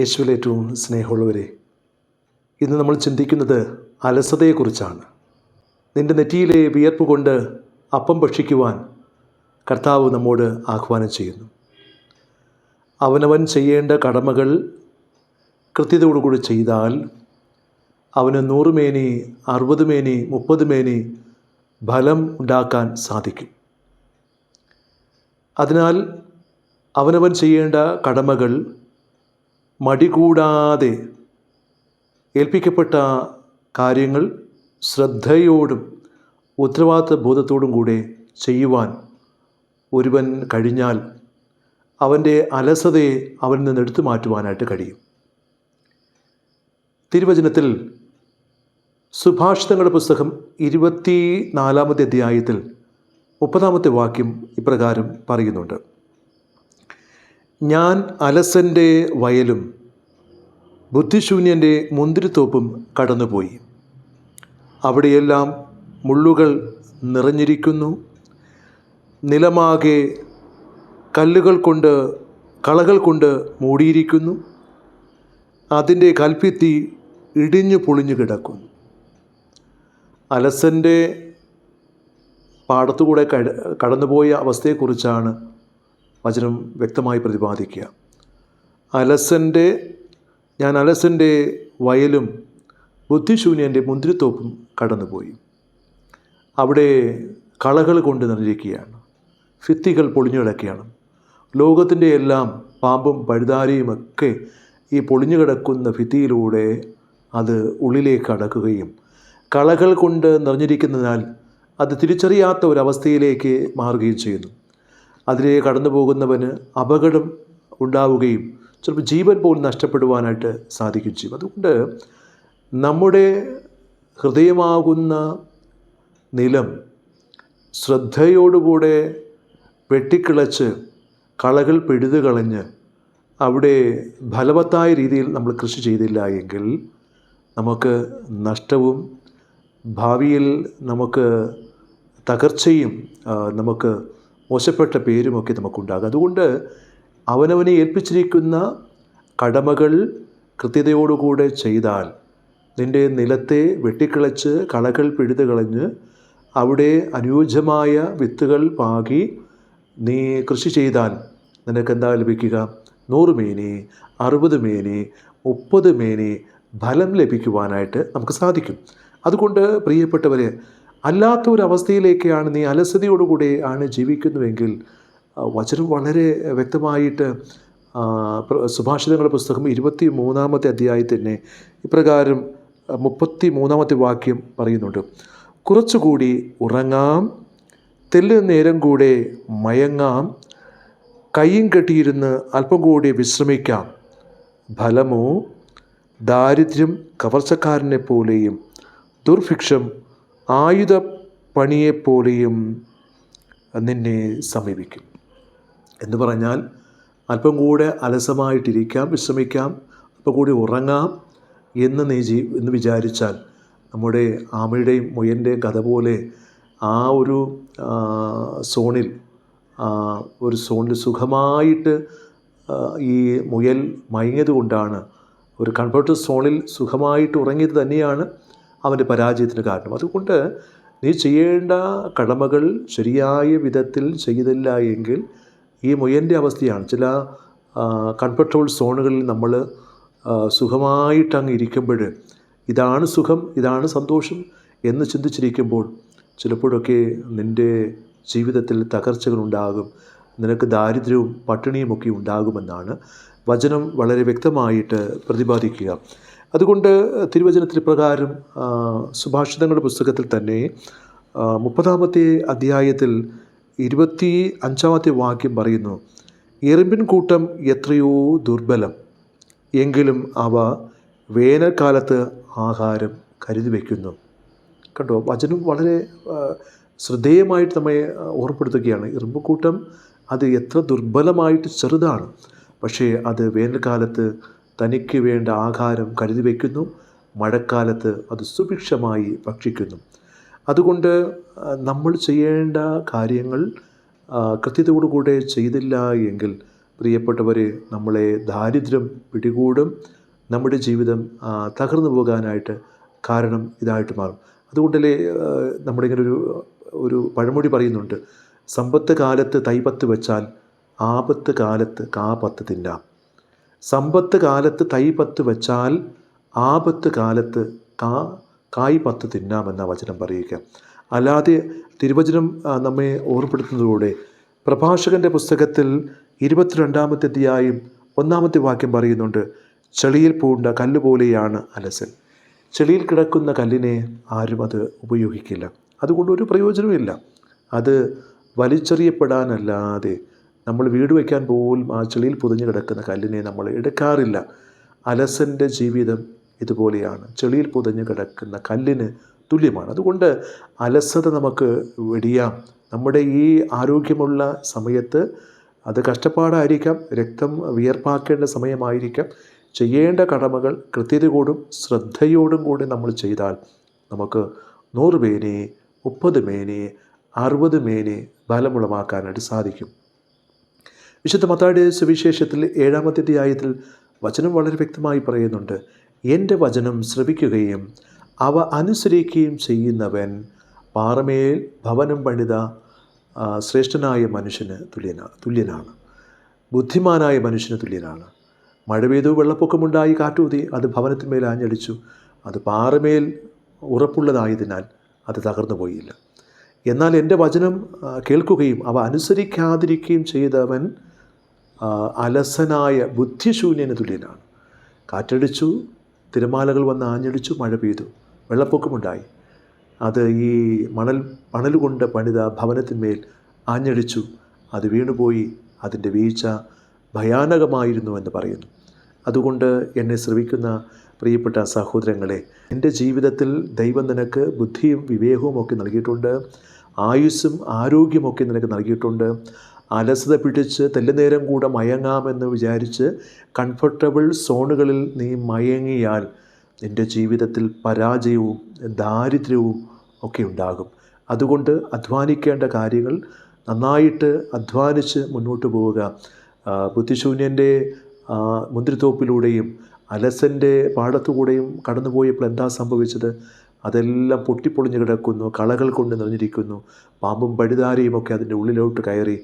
യേശുവിൽ ഏറ്റവും സ്നേഹമുള്ളവരെ ഇന്ന് നമ്മൾ ചിന്തിക്കുന്നത് അലസതയെക്കുറിച്ചാണ്. നിന്റെ നെറ്റിയിലെ വിയർപ്പ് കൊണ്ട് അപ്പം ഭക്ഷിക്കുവാൻ കർത്താവ് നമ്മോട് ആഹ്വാനം ചെയ്യുന്നു. അവനവൻ ചെയ്യേണ്ട കടമകൾ കൃത്യതയോടുകൂടി ചെയ്താൽ അവന് നൂറ് മേനി അറുപത് മേനി മുപ്പത് മേനി ഫലം ഉണ്ടാക്കാൻ സാധിക്കും. അതിനാൽ അവനവൻ ചെയ്യേണ്ട കടമകൾ മടികൂടാതെ ഏൽപ്പിക്കപ്പെട്ട കാര്യങ്ങൾ ശ്രദ്ധയോടും ഉത്തരവാദിത്ത ബോധത്തോടും കൂടെ ചെയ്യുവാൻ ഒരുവൻ കഴിഞ്ഞാൽ അവന്റെ അലസതയെ അവനിൽ നിന്ന് എടുത്തു മാറ്റുവാനായിട്ട് കഴിയും. തിരുവചനത്തിൽ സുഭാഷിതങ്ങളുടെ പുസ്തകം ഇരുപത്തി നാലാമത്തെ അധ്യായത്തിൽ മുപ്പതാമത്തെ വാക്യം ഇപ്രകാരം പറയുന്നുണ്ട്. ഞാൻ അലസന്റെ വയലും ബുദ്ധിശൂന്യന്റെ മുന്തിരിത്തോപ്പും കടന്നുപോയി. അവിടെയെല്ലാം മുള്ളുകൾ നിറഞ്ഞിരിക്കുന്നു. നിലമാകെ കല്ലുകൾ കൊണ്ട് കളകൾ കൊണ്ട് മൂടിയിരിക്കുന്നു. അതിന്റെ കൽപ്പിത്തി ഇടിഞ്ഞു പൊളിഞ്ഞു കിടക്കുന്നു. അലസന്റെ പാടത്തുകൂടെ കട കടന്നുപോയ അവസ്ഥയെക്കുറിച്ചാണ് വചനം വ്യക്തമായി പ്രതിപാദിക്കുക. അലസന്റെ ഞാൻ അലസന്റെ വയലും ബുദ്ധിശൂന്യന്റെ മുന്തിരിത്തോപ്പും കടന്നുപോയി. അവിടെ കളകൾ കൊണ്ട് നിറഞ്ഞിരിക്കുകയാണ്. ഫിത്തികൾ പൊളിഞ്ഞു കിടക്കുകയാണ്. ലോകത്തിന്റെ എല്ലാം പാമ്പും പഴുതാരിയുമൊക്കെ ഈ പൊളിഞ്ഞു കിടക്കുന്ന ഭിത്തിയിലൂടെ അത് ഉള്ളിലേക്ക് അടക്കുകയും കളകൾ കൊണ്ട് നിറഞ്ഞിരിക്കുന്നതിനാൽ അത് തിരിച്ചറിയാത്ത ഒരവസ്ഥയിലേക്ക് മാറുകയും ചെയ്യുന്നു. അതിലെ കടന്നു പോകുന്നവന് അപകടം ഉണ്ടാവുകയും ചിലപ്പോൾ ജീവൻ പോലും നഷ്ടപ്പെടുവാനായിട്ട് സാധിക്കുകയും ചെയ്യും. അതുകൊണ്ട് നമ്മുടെ ഹൃദയമാകുന്ന നിലം ശ്രദ്ധയോടുകൂടെ വെട്ടിക്കിളച്ച് കളകൾ പിഴുതു കളഞ്ഞ് അവിടെ ഫലവത്തായ രീതിയിൽ നമ്മൾ കൃഷി ചെയ്തില്ല എങ്കിൽ നമുക്ക് നഷ്ടവും ഭാവിയിൽ നമുക്ക് തകർച്ചയും നമുക്ക് മോശപ്പെട്ട പേരുമൊക്കെ നമുക്കുണ്ടാകും. അതുകൊണ്ട് അവനവനെ ഏൽപ്പിച്ചിരിക്കുന്ന കടമകൾ കൃത്യതയോടുകൂടെ ചെയ്താൽ നിന്റെ നിലത്തെ വെട്ടിക്കിളച്ച് കളകൾ പിഴുതു കളഞ്ഞ് അവിടെ അനുയോജ്യമായ വിത്തുകൾ പാകി നീ കൃഷി ചെയ്താൽ നിനക്കെന്താ ലഭിക്കുക? നൂറ് മേനി അറുപത് മേനി മുപ്പത് മേനി ഫലം ലഭിക്കുവാനായിട്ട് നമുക്ക് സാധിക്കും. അതുകൊണ്ട് പ്രിയപ്പെട്ടവരെ അല്ലാത്ത ഒരു അവസ്ഥയിലേക്കാണ് നീ അലസതയോടുകൂടി ആണ് ജീവിക്കുന്നുവെങ്കിൽ വചനം വളരെ വ്യക്തമായിട്ട് സുഭാഷിതങ്ങളുടെ പുസ്തകം ഇരുപത്തി മൂന്നാമത്തെ അധ്യായത്തിൽ തന്നെ ഇപ്രകാരം മുപ്പത്തി മൂന്നാമത്തെ വാക്യം പറയുന്നുണ്ട്. കുറച്ചുകൂടി ഉറങ്ങാം തെല്ല് നേരം കൂടെ മയങ്ങാം കയ്യും കെട്ടിയിരുന്ന് അല്പം കൂടി വിശ്രമിക്കാം. ഫലമോ ദാരിദ്ര്യം കവർച്ചക്കാരനെ പോലെയും ദുർഭിക്ഷം ആയുധ പണിയെപ്പോലെയും നിന്നെ സമീപിക്കും. എന്ന് പറഞ്ഞാൽ അല്പം കൂടെ അലസമായിട്ടിരിക്കാം വിശ്രമിക്കാം അല്പം കൂടി ഉറങ്ങാം എന്ന് നീ ജീ എന്ന് വിചാരിച്ചാൽ നമ്മുടെ ആമയുടെയും മുയന്റെയും കഥ പോലെ ആ ഒരു സോണിൽ ഒരു സോണിൽ സുഖമായിട്ട് ഈ മുയൽ മയങ്ങിയത് കൊണ്ടാണ് ഒരു കൺഫർട്ട് സോണിൽ സുഖമായിട്ട് ഉറങ്ങിയത് തന്നെയാണ്. അവന്റെ പരാജയത്തിന് കാരണം. അതുകൊണ്ട് നീ ചെയ്യേണ്ട കടമകൾ ശരിയായ വിധത്തിൽ ചെയ്തില്ല എങ്കിൽ ഈ മുയന്റെ അവസ്ഥയാണ്. ചില കൺട്രോൾ സോണുകളിൽ നമ്മൾ സുഖമായിട്ടങ്ങ് ഇരിക്കുമ്പോൾ ഇതാണ് സുഖം ഇതാണ് സന്തോഷം എന്ന് ചിന്തിച്ചിരിക്കുമ്പോൾ ചിലപ്പോഴൊക്കെ നിന്റെ ജീവിതത്തിൽ തകർച്ചകളുണ്ടാകും നിനക്ക് ദാരിദ്ര്യവും പട്ടിണിയുമൊക്കെ ഉണ്ടാകുമെന്നാണ് വചനം വളരെ വ്യക്തമായിട്ട് പ്രതിപാദിക്കുക. അതുകൊണ്ട് തിരുവചനത്തിൽ പ്രകാരം സുഭാഷിതങ്ങളുടെ പുസ്തകത്തിൽ തന്നെ മുപ്പതാമത്തെ അധ്യായത്തിൽ ഇരുപത്തി അഞ്ചാമത്തെ വാക്യം പറയുന്നു എറുമ്പിൻ കൂട്ടം എത്രയോ ദുർബലം എങ്കിലും അവ വേനൽക്കാലത്ത് ആഹാരം കരുതി വയ്ക്കുന്നു കണ്ടോ വചനം വളരെ ശ്രദ്ധേയമായിട്ട് നമ്മെ ഓർമ്മപ്പെടുത്തുകയാണ്. എറുമ്പുകൂട്ടം അത് എത്ര ദുർബലമായിട്ട് ചെറുതാണ് പക്ഷേ അത് വേനൽക്കാലത്ത് തനിക്ക് വേണ്ട ആഹാരം കരുതി വയ്ക്കുന്നു. മഴക്കാലത്ത് അത് സുഭിക്ഷമായി ഭക്ഷിക്കുന്നു. അതുകൊണ്ട് നമ്മൾ ചെയ്യേണ്ട കാര്യങ്ങൾ കൃത്യതയോടുകൂടെ ചെയ്തില്ല എങ്കിൽ പ്രിയപ്പെട്ടവരെ നമ്മളെ ദാരിദ്ര്യം പിടികൂടും. നമ്മുടെ ജീവിതം തകർന്നു പോകാനായിട്ട് കാരണം ഇതായിട്ട് മാറും. അതുകൊണ്ടല്ലേ നമ്മുടെ ഇങ്ങനെ ഒരു ഒരു പഴമൊഴി പറയുന്നുണ്ട്. സമ്പത്ത് കാലത്ത് തൈപത്ത് വെച്ചാൽ ആപത്ത് കാലത്ത് കാപത്ത് തിന്നാം. സമ്പത്ത് കാലത്ത് തൈ പത്ത് വെച്ചാൽ ആപത്ത് കാലത്ത് കാ കായ് പത്ത് തിന്നാമെന്ന വചനം പറയുക. അല്ലാതെ തിരുവചനം നമ്മെ ഓർമ്മപ്പെടുത്തുന്നതിലൂടെ പ്രഭാഷകന്റെ പുസ്തകത്തിൽ ഇരുപത്തിരണ്ടാമത്തെ അധ്യായം ഒന്നാമത്തെ വാക്യം പറയുന്നുണ്ട് ചെളിയിൽ പൂണ്ട കല്ല് പോലെയാണ് അലസൻ ചെളിയിൽ കിടക്കുന്ന കല്ലിനെ ആരും അത് ഉപയോഗിക്കില്ല. അതുകൊണ്ട് ഒരു പ്രയോജനവുമില്ല അത് വലിച്ചെറിയപ്പെടാനല്ലാതെ നമ്മൾ വീട് വയ്ക്കാൻ പോലും ആ ചെളിയിൽ പുതഞ്ഞു കിടക്കുന്ന കല്ലിനെ നമ്മൾ എടുക്കാറില്ല. അലസന്റെ ജീവിതം ഇതുപോലെയാണ്. ചെളിയിൽ പുതഞ്ഞു കിടക്കുന്ന കല്ലിന് തുല്യമാണ്. അതുകൊണ്ട് അലസത നമുക്ക് വെടിയാം. നമ്മുടെ ഈ ആരോഗ്യമുള്ള സമയത്ത് അത് കഷ്ടപ്പാടായിരിക്കാം രക്തം വിയർപ്പാക്കേണ്ട സമയമായിരിക്കാം. ചെയ്യേണ്ട കടമകൾ കൃത്യതയോടും ശ്രദ്ധയോടും കൂടി നമ്മൾ ചെയ്താൽ നമുക്ക് നൂറ് മേനെ മുപ്പത് മേനെ അറുപത് മേനെ ബലമുളമാക്കാനായിട്ട് സാധിക്കും. വിശുദ്ധ മത്തായുടെ സുവിശേഷത്തിൽ ഏഴാമത്തെ അധ്യായത്തിൽ വചനം വളരെ വ്യക്തമായി പറയുന്നുണ്ട്. എന്റെ വചനം ശ്രവിക്കുകയും അവ അനുസരിക്കുകയും ചെയ്യുന്നവൻ പാറമേൽ ഭവനം പണിത ശ്രേഷ്ഠനായ മനുഷ്യന് തുല്യനാ തുല്യനാണ്. ബുദ്ധിമാനായ മനുഷ്യന് തുല്യനാണ്. മഴ പെയ്തു വെള്ളപ്പൊക്കമുണ്ടായി കാറ്റൂതി അത് ഭവനത്തിന്മേൽ ആഞ്ഞടിച്ചു. അത് പാറമേൽ ഉറപ്പുള്ളതായതിനാൽ അത് തകർന്നു പോയില്ല. എന്നാൽ എന്റെ വചനം കേൾക്കുകയും അവ അനുസരിക്കാതിരിക്കുകയും ചെയ്തവൻ അലസനായ ബുദ്ധിശൂന്യന് തുല്യനാണ്. കാറ്റടിച്ചു തിരമാലകൾ വന്ന് ആഞ്ഞടിച്ചു മഴ പെയ്തു. വെള്ളപ്പൊക്കമുണ്ടായി. അത് ഈ മണൽ മണൽ കൊണ്ട് പണിത ഭവനത്തിന്മേൽ ആഞ്ഞടിച്ചു. അത് വീണുപോയി. അതിന്റെ വീഴ്ച ഭയാനകമായിരുന്നു എന്ന് പറയുന്നു. അതുകൊണ്ട് എന്നെ ശ്രവിക്കുന്ന പ്രിയപ്പെട്ട സഹോദരങ്ങളെ എന്റെ ജീവിതത്തിൽ ദൈവം നിനക്ക് ബുദ്ധിയും വിവേകവും ഒക്കെ നൽകിയിട്ടുണ്ട്. ആയുസ്സും ആരോഗ്യമൊക്കെ നിനക്ക് നൽകിയിട്ടുണ്ട്. അലസത പിടിച്ച് തെല്ലുനേരം കൂടെ മയങ്ങാമെന്ന് വിചാരിച്ച് കംഫർട്ടബിൾ സോണുകളിൽ നീ മയങ്ങിയാൽ നിന്റെ ജീവിതത്തിൽ പരാജയവും ദാരിദ്ര്യവും ഒക്കെ ഉണ്ടാകും. അതുകൊണ്ട് അധ്വാനിക്കേണ്ട കാര്യങ്ങൾ നന്നായിട്ട് അധ്വാനിച്ച് മുന്നോട്ട് പോവുക. ബുദ്ധിശൂന്യന്റെ മുന്തിരിത്തോപ്പിലൂടെയും അലസന്റെ പാടത്തുകൂടെയും കടന്നുപോയപ്പോൾ എന്താ സംഭവിച്ചത്? അതെല്ലാം പൊട്ടിപ്പൊളിഞ്ഞ് കിടക്കുന്നു കളകൾ കൊണ്ട് നിറഞ്ഞിരിക്കുന്നു. പാമ്പും പഴുതാരയും ഒക്കെ അതിന്റെ ഉള്ളിലോട്ട് കയറി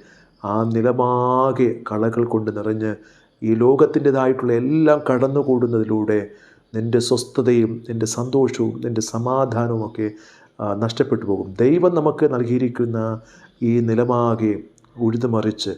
ആ നിലമാകെ കളകൾ കൊണ്ട് നിറഞ്ഞ് ഈ ലോകത്തിന്റെതായിട്ടുള്ള എല്ലാം കടന്നുകൂടുന്നതിലൂടെ നിന്റെ സ്വസ്ഥതയും നിന്റെ സന്തോഷവും നിന്റെ സമാധാനവും ഒക്കെ നഷ്ടപ്പെട്ടു പോകും. ദൈവം നമുക്ക് നൽകിയിരിക്കുന്ന ഈ നിലമാകെ ഉഴുതുമറിച്ച്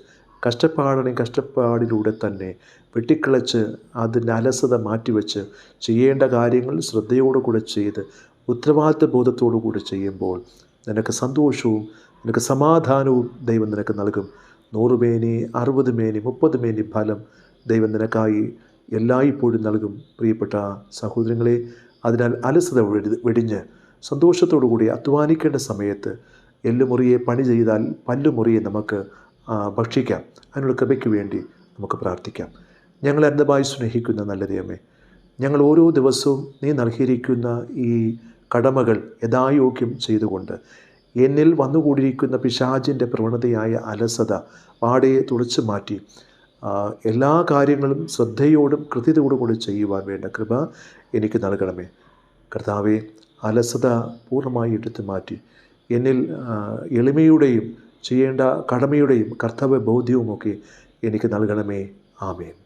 കഷ്ടപ്പാടണി കഷ്ടപ്പാടിലൂടെ തന്നെ വെട്ടിക്കിളച്ച് അതിന്റെ അലസത മാറ്റിവെച്ച് ചെയ്യേണ്ട കാര്യങ്ങൾ ശ്രദ്ധയോടു കൂടെ ചെയ്ത് ഉത്തരവാദിത്വ ബോധത്തോടു കൂടി ചെയ്യുമ്പോൾ നിനക്ക് സന്തോഷവും നിനക്ക് സമാധാനവും ദൈവം നിനക്ക് നൽകും. നൂറ് മേനി അറുപത് മേനി മുപ്പത് മേനി ഫലം ദൈവം നിനക്കായി എല്ലായ്പ്പോഴും നൽകും. പ്രിയപ്പെട്ട സഹോദരങ്ങളെ അതിനാൽ അലസത വെടി- വെടിഞ്ഞ് സന്തോഷത്തോടു കൂടി അധ്വാനിക്കേണ്ട സമയത്ത് എല്ലുമുറിയെ പണി ചെയ്താൽ പല്ലുമുറിയെ നമുക്ക് ഭക്ഷിക്കാം. അതിനുള്ള കൃപയ്ക്ക് വേണ്ടി നമുക്ക് പ്രാർത്ഥിക്കാം. ഞങ്ങൾ അനന്തമായി സ്നേഹിക്കുന്ന നല്ല ദൈവമേ ഞങ്ങൾ ഓരോ ദിവസവും നീ നൽകിയിരിക്കുന്ന ഈ കടമകൾ യഥായോഗ്യം ചെയ്തുകൊണ്ട് എന്നിൽ വന്നുകൂടിയിരിക്കുന്ന പിശാചിന്റെ പ്രവണതയായ അലസത പാടയെ തുടച്ചു മാറ്റി. എല്ലാ കാര്യങ്ങളും ശ്രദ്ധയോടും കൃത്യതയോടും കൂടി ചെയ്യുവാൻ വേണ്ട കൃപ എനിക്ക് നൽകണമേ. കർത്താവെ അലസത പൂർണമായി എടുത്തു മാറ്റി. എന്നിൽ എളിമയുടെയും ചെയ്യേണ്ട കടമയുടെയും കർത്തവ്യ ബോധ്യവുമൊക്കെ എനിക്ക് നൽകണമേ. ആമേൻ.